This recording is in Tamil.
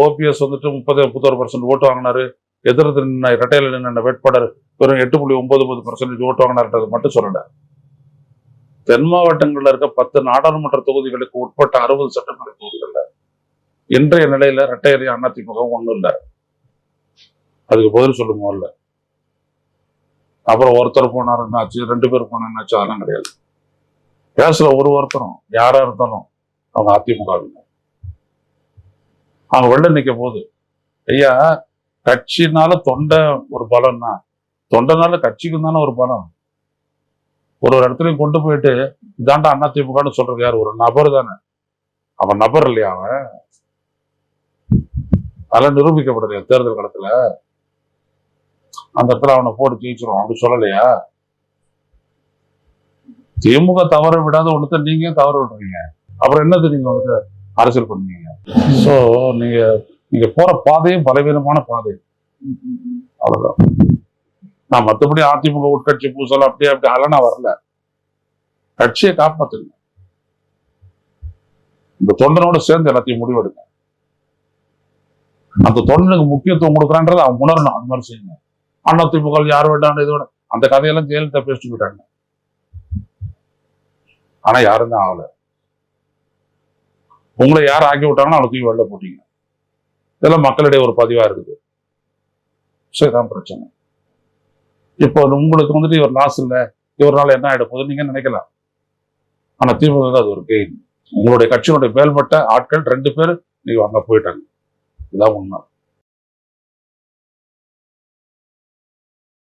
ஓபிஎஸ் வந்துட்டு முப்பது முப்பத்தோரு பர்சன்ட் ஓட்டு வாங்கினாரு. எதிர்த்து நின்ன இரட்டையில நின்ன வேட்பாளர் வெறும் எட்டு புள்ளி ஒன்பது ஒன்பது பர்சன்டேஜ் ஓட்டு வாங்கினார்ன்றது மட்டும் சொல்லல. தென் மாவட்டங்களில் இருக்க பத்து நாடாளுமன்ற தொகுதிகளுக்கு உட்பட்ட அறுபது சட்டமன்ற தொகுதிகள்ல இன்றைய நிலையில இரட்டையறி அதிமுக ஒன்றும் இல்ல. அதுக்கு பதில் சொல்லுங்க முதல்ல. அப்புறம் ஒருத்தர் போனார் என்னாச்சு? ரெண்டு பேர் போனா என்னாச்சு? அதெல்லாம் கிடையாது. பேசுற ஒரு ஒருத்தரும். யாரா இருந்தாலும் அவங்க அதிமுகவினர். அவங்க வெளில நிக்க போகுது ஐயா கட்சினால தொண்டை ஒரு பலம்னா தொண்டனால கட்சிக்கு தானே ஒரு பலம். ஒரு ஒரு இடத்துலயும் கொண்டு போயிட்டு இதாண்டா அண்ணா திமுகன்னு சொல்றது யார்? ஒரு நபர் தானே. அவன் நபர் இல்லையா அவன்? அதெல்லாம் நிரூபிக்கப்படுது தேர்தல் காலத்துல அந்த இடத்துல அவனை போட்டு ஜெயிச்சிடும் அப்படி சொல்லலையா? திமுக தவற விடாத ஒண்ணுத்த நீங்க தவற விடுறீங்க? அப்புறம் என்னது நீங்க வந்து அரசியல் பண்ணுவீங்க? சோ நீங்க நீங்க போற பாதையும் பலவீனமான பாதை. அவ்வளவுதான். நான் மத்தபடி அதிமுக உட்கட்சி பூசல் அப்படியே அப்படி அலனா வரல. கட்சியை காப்பாத்துங்க. இந்த தொண்டனோட சேர்ந்து எல்லாத்தையும் முடிவெடுங்க. அந்த தொண்டனுக்கு முக்கியத்துவம் கொடுக்குறான்றதை அவன் உணரணும். அந்த மாதிரி செய்யுங்க. அண்ணா திமுக யார் வேண்டாம் இதோட அந்த கதையெல்லாம் ஜெயலலிதா பேசிட்டு போயிட்டாங்க. ஆனா யாரும் தான் ஆகல. உங்களை யார் ஆக்கி விட்டாங்கன்னா அவளை தூக்கி வெளில போட்டீங்க. இதெல்லாம் மக்களிடையே ஒரு பதிவா இருக்குது. ஸோ இதான் பிரச்சனை. இப்போ உங்களுக்கு வந்துட்டு இவர் லாஸ் இல்லை இவரால் என்ன ஆகிட போகுது நீங்க நினைக்கலாம். ஆனா திமுக அது ஒரு கெயின் உங்களுடைய கட்சியினுடைய மேல்பட்ட ஆட்கள் ரெண்டு பேர் நீங்க அங்க போயிட்டாங்க. இதான் உண்மை.